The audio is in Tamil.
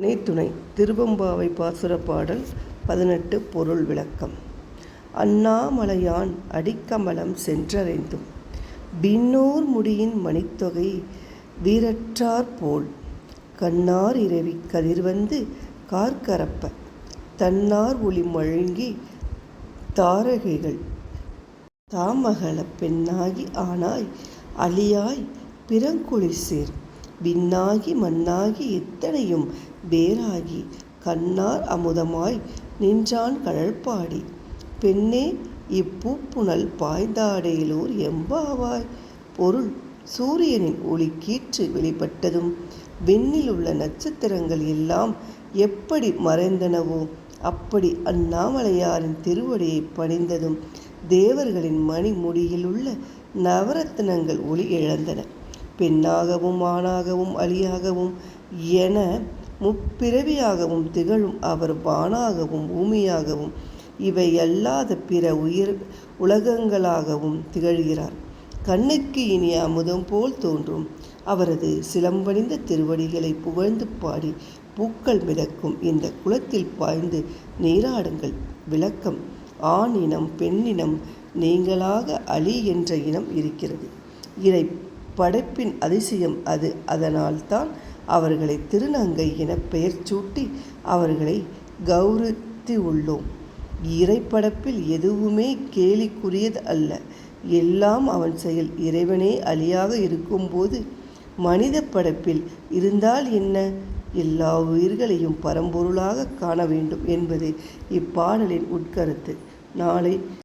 துணை திருவம்பாவை பாசுர பாடல் பதினெட்டு பொருள் விளக்கம். அண்ணாமலையான் அடிக்கமலம் சென்றடைந்தும் பின்னூர் முடியின் மணித்தொகை வீரற்றார் போல் கண்ணார் இரவி கதிர்வந்து கார்கரப்ப தன்னார் ஒளி மழுங்கி தாரகைகள் தாமகள பெண்ணாகி ஆனாய் அளியாய் பிறங்குழிசேர் விண்ணாகி மண்ணாகி இத்தனையும் வேறாகி கண்ணார் அமுதமாய் நின்றான் கழல்பாடி. பெண்ணே இப்பூப்புணல் பாய்ந்தாடையிலூர் எம்பாவாய். பொருள் சூரியனின் ஒளி கீற்று வெளிப்பட்டதும் விண்ணில் உள்ள நட்சத்திரங்கள் எல்லாம் எப்படி மறைந்தனவோ அப்படி அண்ணாமலையாரின் திருவடியை பணிந்ததும் தேவர்களின் மணிமுடியிலுள்ள நவரத்தினங்கள் ஒளி இழந்தன. பெண்ணாகவும் ஆணாகவும் அலியாகவும் என முப்பிறவியாகவும் திகழும் அவர் வானாகவும் பூமியாகவும் இவை அல்லாத பிற உயிர் உலகங்களாகவும் திகழ்கிறார். கண்ணுக்கு இனிய அமுதம் போல் தோன்றும். அவரது சிலம்பணிந்த திருவடிகளை புகழ்ந்து பாடி பூக்கள் மிதக்கும். இந்த குளத்தில் பாய்ந்து நீராடுங்கள். விளக்கம். ஆண் இனம் பெண்ணினம் நீங்களாக அலி என்ற இனம் இருக்கிறது. இறை படைப்பின் அதிசயம் அது. அதனால்தான் அவர்களை திருநங்கை என பெயர் சூட்டி அவர்களை கௌரவித்து உள்ளோம் இறைப்படப்பில் எதுவுமே கேலிக்குரியது அல்ல. எல்லாம் அவன் செயல். இறைவனே அழியாக இருக்கும்போது மனித படைப்பில் இருந்தால் என்ன? எல்லா உயிர்களையும் பரம்பொருளாக காண வேண்டும் என்பது இப்பாடலின் உட்கருத்து. நாளை